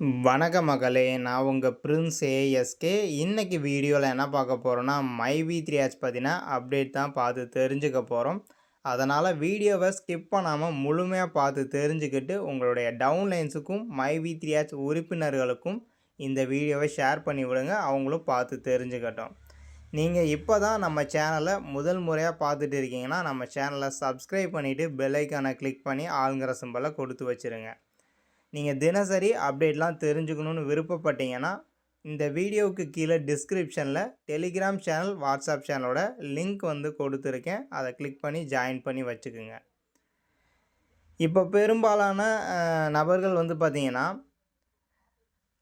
வணக்க மகளே நான் உங்கள் பிரின்ஸ் ஏஎஸ்கே இன்றைக்கி வீடியோவில் என்ன பார்க்க போகிறோன்னா மை வி த்ரீ ஆச் பற்றின அப்டேட் தான் பார்த்து தெரிஞ்சுக்க போகிறோம் அதனால் வீடியோவை ஸ்கிப் பண்ணாமல் முழுமையாக பார்த்து தெரிஞ்சுக்கிட்டு உங்களுடைய டவுன்லைன்ஸுக்கும் மை வி த்ரீ ஆச் உறுப்பினர்களுக்கும் இந்த வீடியோவை ஷேர் பண்ணி விடுங்க. அவங்களும் பார்த்து தெரிஞ்சுக்கட்டும். நீங்கள் இப்போ தான் நம்ம சேனலை முதல் முறையாக பார்த்துட்டு இருக்கீங்கன்னா நம்ம சேனலை சப்ஸ்கிரைப் பண்ணிவிட்டு பெல்லைக்கானை கிளிக் பண்ணி ஆளுங்கிற சிம்பலை கொடுத்து வச்சுருங்க. நீங்கள் தினசரி அப்டேட்லாம் தெரிஞ்சுக்கணுன்னு விருப்பப்பட்டீங்கன்னா இந்த வீடியோவுக்கு கீழே டிஸ்கிரிப்ஷனில் டெலிகிராம் சேனல் வாட்ஸ்அப் சேனலோட லிங்க் வந்து கொடுத்துருக்கேன். அதை கிளிக் பண்ணி ஜாயின் பண்ணி வச்சுக்கோங்க. இப்போ பெரும்பாலான நபர்கள் வந்து பார்த்திங்கன்னா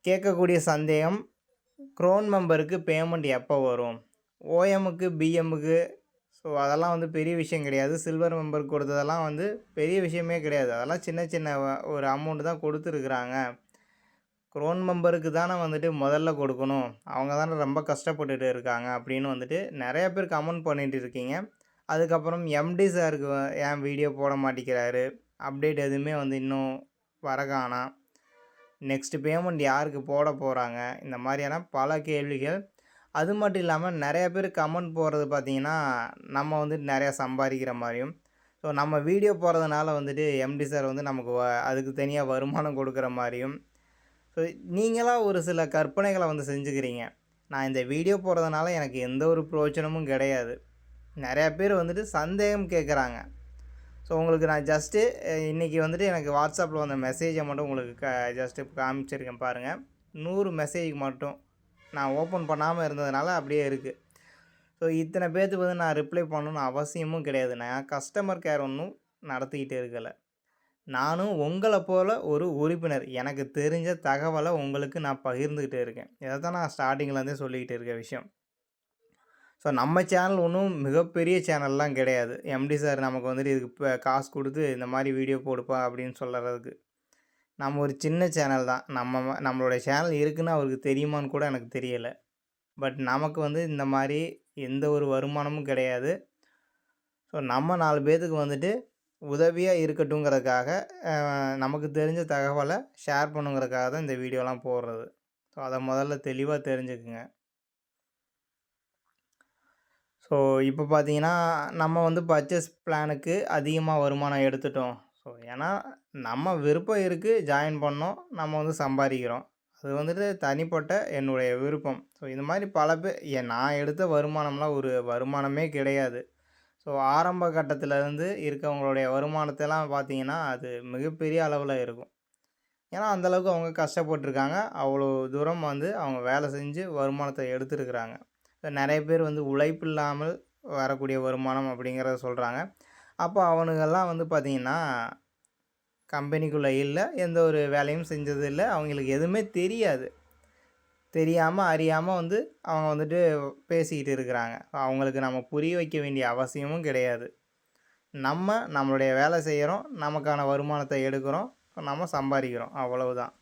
கேட்கக்கூடிய சந்தேகம் க்ரோன் மெம்பருக்கு பேமெண்ட் எப்போ வரும்? ஓஎம்முக்கு பிஎம்முக்கு ஸோ அதெல்லாம் வந்து பெரிய விஷயம் கிடையாது. சில்வர் மெம்பர் கொடுத்ததெல்லாம் வந்து பெரிய விஷயமே கிடையாது. அதெல்லாம் சின்ன சின்ன ஒரு அமௌண்ட்டு தான் கொடுத்துருக்குறாங்க. க்ரோன் மெம்பருக்கு தானே வந்துட்டு முதல்ல கொடுக்கணும். அவங்க தானே ரொம்ப கஷ்டப்பட்டுட்டு இருக்காங்க அப்படின்னு வந்துட்டு நிறைய பேர் கமெண்ட் பண்ணிகிட்டு இருக்கீங்க. அதுக்கப்புறம் எம்டி சாருக்கு ஏன் வீடியோ போட மாட்டேங்கிறாரு? அப்டேட் எதுவுமே வந்து இன்னும் வரகானா நெக்ஸ்ட்டு பேமெண்ட் யாருக்கு போட போகிறாங்க இந்த மாதிரியான பல கேள்விகள் அது மட்டும் இல்லாமல் நிறையா பேர் கமெண்ட் போடுறது பார்த்திங்கன்னா நம்ம வந்து நிறையா சம்பாதிக்கிற மாதிரியும். ஸோ நம்ம வீடியோ போகிறதுனால வந்துட்டு எம்டி சார் வந்து நமக்கு வ அதுக்கு தனியாக வருமானம் கொடுக்குற மாதிரியும். ஸோ நீங்களாக ஒரு சில கற்பனைகளை வந்து செஞ்சுக்கிறீங்க. நான் இந்த வீடியோ போகிறதுனால எனக்கு எந்த ஒரு பிரயோஜனமும் கிடையாது. நிறையா பேர் வந்துட்டு சந்தேகம் கேட்குறாங்க ஸோ உங்களுக்கு நான் ஜஸ்ட்டு இன்றைக்கி வந்துட்டு எனக்கு வாட்ஸ்அப்பில் வந்த மெசேஜை மட்டும் உங்களுக்கு க ஜஸ்ட்டு காமிச்சிருக்கேன் பாருங்கள் நூறு மெசேஜ் மட்டும். நான் ஓப்பன் பண்ணாமல் இருந்ததுனால அப்படியே இருக்குது ஸோ இத்தனை பேர்த்துக்கு வந்து நான் ரிப்ளை பண்ணணும்னு அவசியமும் கிடையாது. நான் கஸ்டமர் கேர் ஒன்றும் நடத்திக்கிட்டு இருக்கலை. நானும் உங்களை போல் ஒரு உறுப்பினர். எனக்கு தெரிஞ்ச தகவலை உங்களுக்கு நான் பகிர்ந்துக்கிட்டு இருக்கேன். இதை தான் நான் ஸ்டார்டிங்லேருந்தே சொல்லிக்கிட்டு இருக்க விஷயம். ஸோ நம்ம சேனல் ஒன்றும் மிகப்பெரிய சேனல்லாம் கிடையாது. எம்டி சார் நமக்கு வந்துட்டு இதுக்கு இப்போ காசு கொடுத்து இந்த மாதிரி வீடியோ போடுப்பா அப்படின்னு சொல்கிறதுக்கு நம்ம ஒரு சின்ன சேனல் தான். நம்ம நம்மளுடைய சேனல் இருக்குதுன்னு அவருக்கு தெரியுமான்னு கூட எனக்கு தெரியலை. பட் நமக்கு வந்து இந்த மாதிரி எந்த ஒரு வருமானமும் கிடையாது. ஸோ நம்ம நாலு பேர்த்துக்கு வந்துட்டு உதவியாக இருக்கட்டுங்கிறதுக்காக நமக்கு தெரிஞ்ச தகவலை ஷேர் பண்ணுங்கிறதுக்காக தான் இந்த வீடியோலாம் போடுறது. ஸோ அதை முதல்ல தெளிவாக தெரிஞ்சுக்குங்க. ஸோ இப்போ பார்த்தீங்கன்னா நம்ம வந்து பர்ச்சேஸ் பிளானுக்கு அதிகமாக வருமானம் எடுத்துட்டோம். ஸோ ஏன்னா நம்ம விருப்பம் இருக்குது ஜாயின் பண்ணோம் நம்ம வந்து சம்பாதிக்கிறோம். அது வந்துட்டு தனிப்பட்ட என்னுடைய விருப்பம். ஸோ இந்த மாதிரி பல பேர் ஏன் நான் எடுத்த வருமானம்லாம் ஒரு வருமானமே கிடையாது. ஸோ ஆரம்ப கட்டத்திலேருந்து இருக்கவங்களுடைய வருமானத்தெல்லாம் பார்த்தீங்கன்னா அது மிகப்பெரிய அளவில் இருக்கும். ஏன்னா அந்தளவுக்கு அவங்க கஷ்டப்பட்டுருக்காங்க. அவ்வளோ தூரம் வந்து அவங்க வேலை செஞ்சு வருமானத்தை எடுத்துருக்குறாங்க. நிறைய பேர் வந்து உழைப்பு இல்லாமல் வரக்கூடிய வருமானம் அப்படிங்கிறத சொல்கிறாங்க அப்போ அவனுங்கெல்லாம் வந்து பார்த்திங்கன்னா கம்பெனிக்குள்ளே இல்லை எந்த ஒரு வேலையும் செஞ்சது இல்லை. அவங்களுக்கு எதுவுமே தெரியாது. தெரியாமல் அறியாமல் வந்து அவங்க வந்துட்டு பேசிக்கிட்டு இருக்கிறாங்க. அவங்களுக்கு நம்ம புரிய வைக்க வேண்டிய அவசியமும் கிடையாது. நம்ம நம்மளுடைய வேலை செய்கிறோம் நமக்கான வருமானத்தை எடுக்கிறோம் நம்ம சம்பாதிக்கிறோம். அவ்வளவுதான்.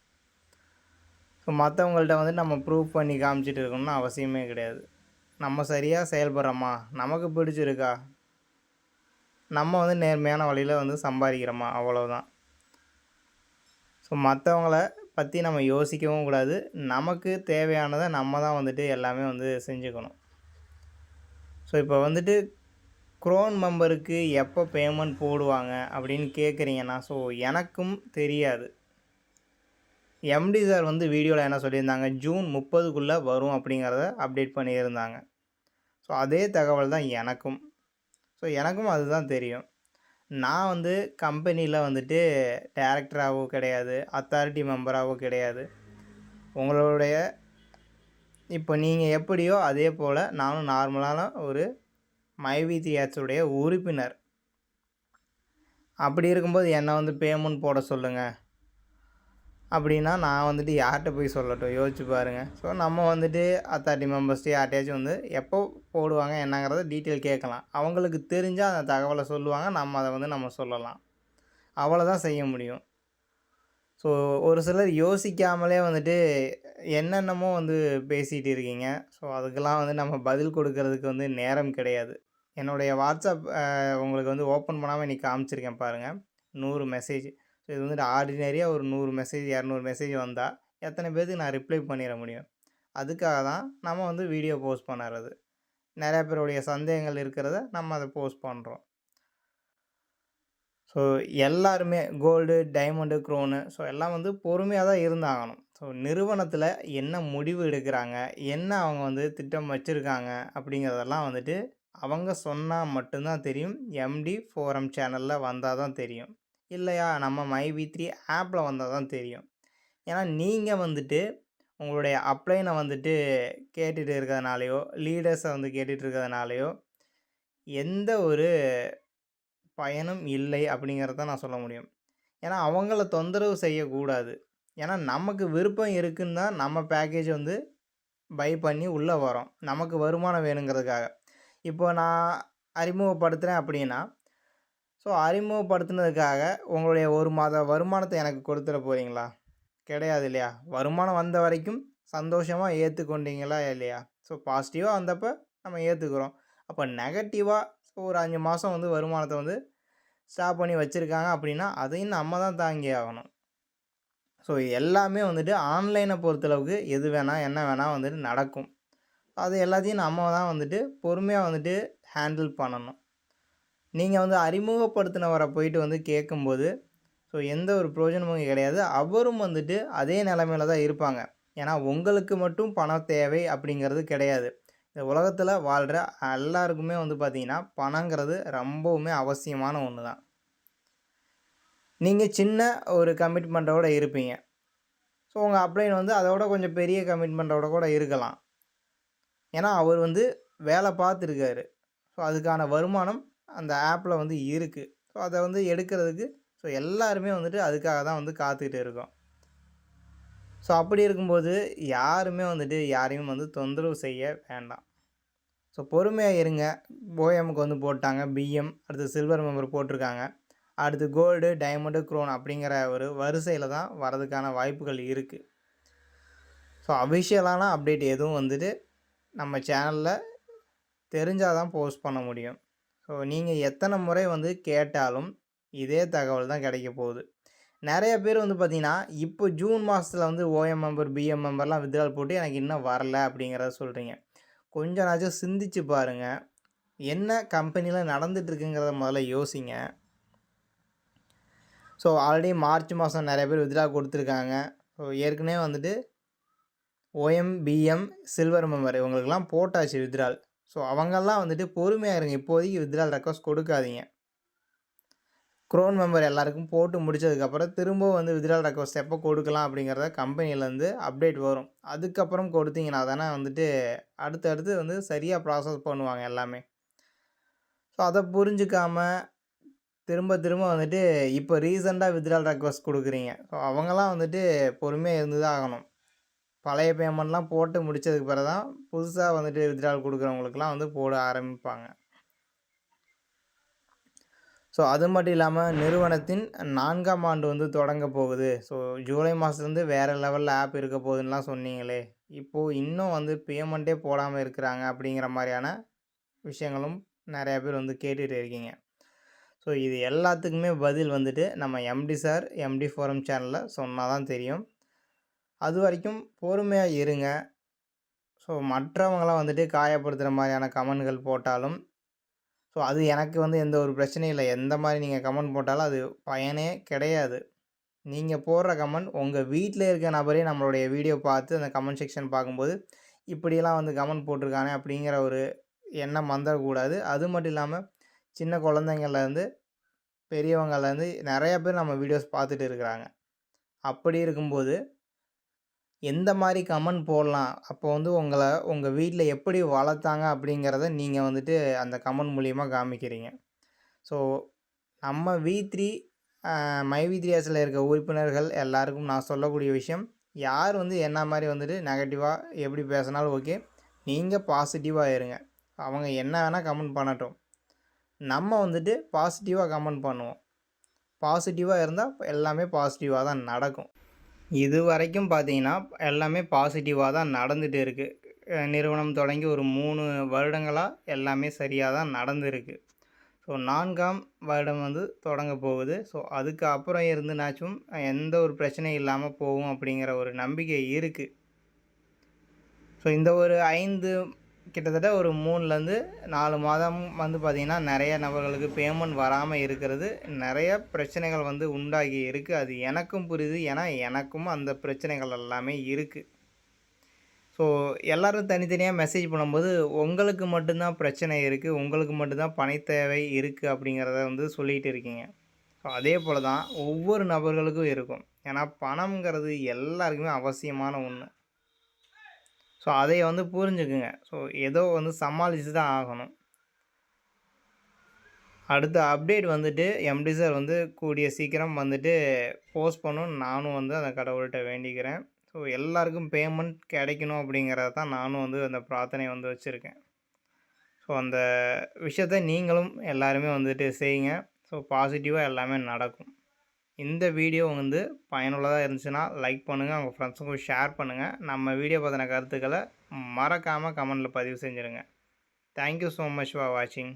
ஸோ மற்றவங்கள்ட்ட வந்து நம்ம ப்ரூவ் பண்ணி காமிச்சிட்டு இருக்கணும்னு அவசியமே கிடையாது. நம்ம சரியாக செயல்படுறோமா? நமக்கு பிடிச்சிருக்கா? நம்ம வந்து நேர்மையான வழியில் வந்து சம்பாதிக்கிறோமா? அவ்வளோதான் ஸோ மற்றவங்கள பற்றி நம்ம யோசிக்கவும் கூடாது. நமக்கு தேவையானதை நம்ம தான் வந்துட்டு எல்லாமே வந்து செஞ்சுக்கணும். ஸோ இப்போ வந்துட்டு க்ரோன் மெம்பருக்கு எப்போ பேமெண்ட் போடுவாங்க அப்படின்னு கேட்குறீங்கன்னா ஸோ எனக்கும் தெரியாது. எம்டி சார் வந்து வீடியோவில் என்ன சொல்லியிருந்தாங்க? ஜூன் முப்பதுக்குள்ளே வரும் அப்படிங்கிறத அப்டேட் பண்ணியிருந்தாங்க. ஸோ அதே தகவல் தான் எனக்கும். ஸோ எனக்கும் அதுதான் தெரியும். நான் வந்து கம்பெனியில் வந்துட்டு டேரக்டராகவோ கிடையாது அத்தாரிட்டி மெம்பராகவோ கிடையாது. உங்களுடைய இப்போ நீங்கள் எப்படியோ அதே போல் நானும் நார்மலான ஒரு மைவி தியாட்ஸுடைய உறுப்பினர். அப்படி இருக்கும்போது என்னை வந்து பேமெண்ட் போட சொல்லுங்கள் அப்படின்னா நான் வந்துட்டு யார்கிட்ட போய் சொல்லட்டும் யோசிச்சு பாருங்கள் ஸோ நம்ம வந்துட்டு அத்தாரிட்டி மெம்பர்ஸ்ட்டு யார்ட்டையாச்சும் வந்து எப்போ போடுவாங்க என்னங்கிறத டீட்டெயில் கேட்கலாம். அவங்களுக்கு தெரிஞ்சால் அந்த தகவலை சொல்லுவாங்க. நம்ம அதை வந்து நம்ம சொல்லலாம். அவ்வளோதான் செய்ய முடியும். ஸோ ஒரு சிலர் யோசிக்காமலே வந்துட்டு என்னென்னமோ வந்து பேசிகிட்டு இருக்கீங்க. ஸோ அதுக்கெல்லாம் வந்து நம்ம பதில் கொடுக்கறதுக்கு வந்து நேரம் கிடையாது. என்னுடைய வாட்ஸ்அப் உங்களுக்கு வந்து ஓப்பன் பண்ணாமல் இன்றைக்கி காமிச்சிருக்கேன் பாருங்கள் நூறு மெசேஜ் ஸோ இது வந்துட்டு ஆர்டினரியாக ஒரு நூறு மெசேஜ் இரநூறு மெசேஜ் வந்தால் எத்தனை பேருக்கு நான் ரிப்ளை பண்ணிட முடியும்? அதுக்காக தான் நம்ம வந்து வீடியோ போஸ்ட் பண்ணுறது. நிறையா பேருடைய சந்தேகங்கள் இருக்கிறத நம்ம அதை போஸ்ட் பண்ணுறோம் ஸோ எல்லாருமே கோல்டு டைமண்டு க்ரோனு ஸோ எல்லாம் வந்து பொறுமையாக தான் இருந்தாகணும். ஸோ நிறுவனத்தில் என்ன முடிவு எடுக்கிறாங்க என்ன அவங்க வந்து திட்டம் வச்சுருக்காங்க அப்படிங்கிறதெல்லாம் வந்துட்டு அவங்க சொன்னால் மட்டும்தான் தெரியும். எம்டி ஃபோரம் சேனலில் வந்தால் தான் தெரியும். இல்லையா நம்ம மை வி த்ரீ ஆப்பில் வந்தால் தான் தெரியும். ஏன்னா நீங்கள் வந்துட்டு உங்களுடைய அப்ளைனை வந்துட்டு கேட்டுட்டு இருக்கிறதுனாலையோ லீடர்ஸை வந்து கேட்டுட்டு இருக்கிறதுனாலையோ எந்த ஒரு பயனும் இல்லை அப்படிங்கிறத நான் சொல்ல முடியும். ஏன்னா அவங்கள தொந்தரவு செய்யக்கூடாது. ஏன்னா நமக்கு விருப்பம் இருக்குன்னு தான் நம்ம பேக்கேஜ் வந்து பை பண்ணி உள்ளே வரோம் நமக்கு வருமானம் வேணுங்கிறதுக்காக. இப்போ நான் அறிமுகப்படுத்துகிறேன் அப்படின்னா ஸோ அறிமுகப்படுத்துனதுக்காக உங்களுடைய ஒரு மாத வருமானத்தை எனக்கு கொடுத்துட போகிறீங்களா கிடையாது இல்லையா வருமானம் வந்த வரைக்கும் சந்தோஷமாக ஏற்றுக்கொண்டீங்களா இல்லையா? ஸோ பாசிட்டிவாக வந்தப்போ நம்ம ஏற்றுக்குறோம் அப்போ நெகட்டிவாக ஒரு அஞ்சு மாதம் வந்து வருமானத்தை வந்து ஸ்டாப் பண்ணி வச்சுருக்காங்க அப்படின்னா அதையும் நம்ம தான் தாங்கி ஆகணும். ஸோ எல்லாமே வந்துட்டு ஆன்லைனை பொறுத்தளவுக்கு எது வேணால் என்ன வேணால் வந்துட்டு நடக்கும். அது எல்லாத்தையும் நம்ம தான் வந்துட்டு பொறுமையாக வந்துட்டு ஹேண்டில் பண்ணணும். நீங்கள் வந்து அறிமுகப்படுத்தினவரை போயிட்டு வந்து கேட்கும்போது ஸோ எந்த ஒரு பிரயோஜனமும் கிடையாது. அவரும் வந்துட்டு அதே நிலமையில தான் இருப்பாங்க. ஏன்னா உங்களுக்கு மட்டும் பணம் தேவை அப்படிங்கிறது கிடையாது. இந்த உலகத்தில் வாழ்கிற எல்லாருக்குமே வந்து பார்த்திங்கன்னா பணங்கிறது ரொம்பவுமே அவசியமான ஒன்று தான் நீங்கள் சின்ன ஒரு கமிட்மெண்ட்டோடு இருப்பீங்க. ஸோ உங்கள் அப்ளைன் வந்து அதோட கொஞ்சம் பெரிய கமிட்மெண்ட்டோட கூட இருக்கலாம். ஏன்னா அவர் வந்து வேலை பார்த்துருக்காரு. ஸோ அதுக்கான வருமானம் அந்த ஆப்பில் வந்து இருக்குது ஸோ அதை வந்து எடுக்கிறதுக்கு ஸோ எல்லாருமே வந்துட்டு அதுக்காக தான் வந்து காத்துக்கிட்டு இருக்கோம். ஸோ அப்படி இருக்கும்போது யாருமே வந்துட்டு யாரையும் வந்து தொந்தரவு செய்ய வேண்டாம். ஸோ பொறுமையாக இருங்க. போயமுக்கு வந்து போட்டாங்க. பிஎம் அடுத்து சில்வர் மெம்பர் போட்டிருக்காங்க. அடுத்து கோல்டு டைமண்டு க்ரோன் அப்படிங்கிற ஒரு வரிசையில் தான் வரதுக்கான வாய்ப்புகள் இருக்குது ஸோ அஃபிஷியலான அப்டேட் எதுவும் வந்துட்டு நம்ம சேனலில் தெரிஞ்சால் தான் போஸ்ட் பண்ண முடியும். ஸோ நீங்கள் எத்தனை முறை வந்து கேட்டாலும் இதே தகவல் தான் கிடைக்க போகுது. நிறைய பேர் வந்து பார்த்திங்கன்னா இப்போ ஜூன் மாதத்தில் வந்து ஓஎம் மெம்பர் பிஎம் மெம்பர்லாம் வித்ரால் போட்டு எனக்கு இன்னும் வரல அப்படிங்கிறத சொல்கிறீங்க கொஞ்ச நாச்சும் சிந்திச்சு பாருங்கள் என்ன கம்பெனியில் நடந்துகிட்ருக்குங்கிறத முதல்ல யோசிங்க. ஸோ ஆல்ரெடி மார்ச் மாதம் நிறைய பேர் வித்ரா கொடுத்துருக்காங்க. ஸோ ஏற்கனவே வந்துட்டு ஓஎம் பிஎம் சில்வர் மெம்பர் இவங்களுக்கெல்லாம் போட்டாச்சு வித்ரால் ஸோ அவங்கெல்லாம் வந்துட்டு பொறுமையாக இருங்க. இப்போதைக்கு வித்ரால் ரெக்வஸ்ட் கொடுக்காதீங்க. க்ரோன் மெம்பர் எல்லாருக்கும் போட்டு முடிச்சதுக்கப்புறம் திரும்பவும் வந்து வித்ட்ரால் ரெக்வஸ்ட் எப்போ கொடுக்கலாம் அப்படிங்கிறத கம்பெனிலேருந்து அப்டேட் வரும். அதுக்கப்புறம் கொடுத்தீங்கன்னா தானே வந்துட்டு அடுத்தடுத்து வந்து சரியாக ப்ராசஸ் பண்ணுவாங்க எல்லாமே. ஸோ அதை புரிஞ்சுக்காமல் திரும்ப திரும்ப வந்துட்டு இப்போ ரீசெண்டாக வித்ட்ரால் ரெக்வஸ்ட் கொடுக்குறீங்க. ஸோ அவங்கெல்லாம் வந்துட்டு பொறுமையாக இருந்து தான் ஆகணும் பழைய பேமெண்ட்லாம் போட்டு முடித்ததுக்கு பிறகு தான் புதுசாக வந்துட்டு வித்ட்ரால் கொடுக்குறவங்களுக்குலாம் வந்து போட ஆரம்பிப்பாங்க. ஸோ அது மட்டும் இல்லாமல் நிறுவனத்தின் நான்காம் ஆண்டு வந்து தொடங்க போகுது. ஸோ ஜூலை மாதத்துலேருந்து வேறு லெவலில் ஆப் இருக்க போகுதுன்னெலாம் சொன்னீங்களே. இப்போது இன்னும் வந்து பேமெண்ட்டே போடாமல் இருக்கிறாங்க அப்படிங்கிற மாதிரியான விஷயங்களும் நிறையா பேர் வந்து கேட்டுகிட்டு இருக்கீங்க. ஸோ இது எல்லாத்துக்குமே பதில் வந்துட்டு நம்ம எம்டி சார் எம்டி ஃபோரம் சேனலில் சொன்னால் தான் தெரியும். அது வரைக்கும் பொறுமையாக இருங்க. ஸோ மற்றவங்களாம் வந்துட்டு காயப்படுத்துகிற மாதிரியான கமெண்ட்கள் போட்டாலும் ஸோ அது எனக்கு வந்து எந்த ஒரு பிரச்சனையும் இல்லை. எந்த மாதிரி நீங்கள் கமெண்ட் போட்டாலும் அது பயனே கிடையாது. நீங்கள் போடுற கமெண்ட் உங்கள் வீட்டில் இருக்க நபரே நம்மளுடைய வீடியோ பார்த்து அந்த கமெண்ட் செக்ஷன் பார்க்கும்போது இப்படியெல்லாம் வந்து கமெண்ட் போட்டிருக்கானே அப்படிங்கிற ஒரு எண்ணம் வந்துடக்கூடாது. அது மட்டும் இல்லாமல் சின்ன குழந்தைங்கள்லேருந்து பெரியவங்கள்லேருந்து நிறையா பேர் நம்ம வீடியோஸ் பார்த்துட்டு இருக்கிறாங்க. அப்படி இருக்கும்போது எந்த மாதிரி கமெண்ட் போடலாம்? அப்போ வந்து உங்களை உங்கள் வீட்டில் எப்படி வளர்த்தாங்க அப்படிங்கிறத நீங்கள் வந்துட்டு அந்த கமெண்ட் மூலியமாக காமிக்கிறீங்க. ஸோ நம்ம V three my V three இருக்க உறுப்பினர்கள் எல்லாருக்கும் நான் சொல்லக்கூடிய விஷயம் யார் வந்து என்ன மாதிரி வந்துட்டு நெகட்டிவாக எப்படி பேசினாலும் ஓகே நீங்கள் பாசிட்டிவாக இருங்க. அவங்க என்ன வேணால் கமெண்ட் பண்ணட்டும். நம்ம வந்துட்டு பாசிட்டிவாக கமெண்ட் பண்ணுவோம். பாசிட்டிவாக இருந்தால் எல்லாமே பாசிட்டிவாக தான் நடக்கும். இது வரைக்கும் பார்த்தீங்கன்னா எல்லாமே பாசிட்டிவாக தான் நடந்துகிட்டு இருக்குது நிறுவனம் தொடங்கி ஒரு மூணு வருடங்களாக எல்லாமே சரியாக தான் நடந்துருக்கு. ஸோ நான்காம் வருடம் வந்து தொடங்க போகுது. ஸோ அதுக்கு அப்புறம் இருந்துனாச்சும் எந்த ஒரு பிரச்சனையும் இல்லாமல் போகும் அப்படிங்கிற ஒரு நம்பிக்கை இருக்குது ஸோ இந்த ஒரு ஐந்து கிட்டத்தட்ட ஒரு மூணுலேருந்து நாலு மாதம் வந்து பார்த்திங்கன்னா நிறைய நபர்களுக்கு பேமெண்ட் வராமல் இருக்கிறது. நிறைய பிரச்சனைகள் வந்து உண்டாகி இருக்குது அது எனக்கும் புரியுது. ஏன்னா எனக்கும் அந்த பிரச்சனைகள் எல்லாமே இருக்குது ஸோ எல்லோரும் தனித்தனியாக மெசேஜ் பண்ணும்போது உங்களுக்கு மட்டும்தான் பிரச்சனை இருக்குது உங்களுக்கு மட்டும்தான் பண தேவை இருக்குது அப்படிங்கிறத வந்து சொல்லிகிட்டு இருக்கீங்க. ஸோ அதே போல் தான் ஒவ்வொரு நபர்களுக்கும் இருக்கும். ஏன்னா பணங்கிறது எல்லாருக்குமே அவசியமான ஒன்று ஸோ அதை வந்து புரிஞ்சுக்குங்க. ஸோ ஏதோ வந்து சமாளித்து தான் ஆகணும். அடுத்த அப்டேட் வந்துட்டு எம்டி சார் வந்து கூடிய சீக்கிரம் வந்துட்டு போஸ்ட் பண்ணணும் நானும் வந்து அந்த கடவுள்கிட்ட வேண்டிக்கிறேன். ஸோ எல்லாருக்கும் பேமெண்ட் கிடைக்கணும் அப்படிங்கிறத தான் நானும் வந்து அந்த பிரார்த்தனை வந்து வச்சுருக்கேன். ஸோ அந்த விஷயத்த நீங்களும் எல்லாருமே வந்துட்டு செய்யுங்க. ஸோ பாசிட்டிவாக எல்லாமே நடக்கும். இந்த வீடியோ வந்து பயனுள்ளதாக இருந்துச்சுன்னா லைக் பண்ணுங்கள் உங்கள் ஃப்ரெண்ட்ஸுக்கும் ஷேர் பண்ணுங்கள் நம்ம வீடியோ பற்றின கருத்துக்களை மறக்காமல் கமெண்டில் பதிவு செஞ்சுருங்க. Thank you so much for வாட்சிங்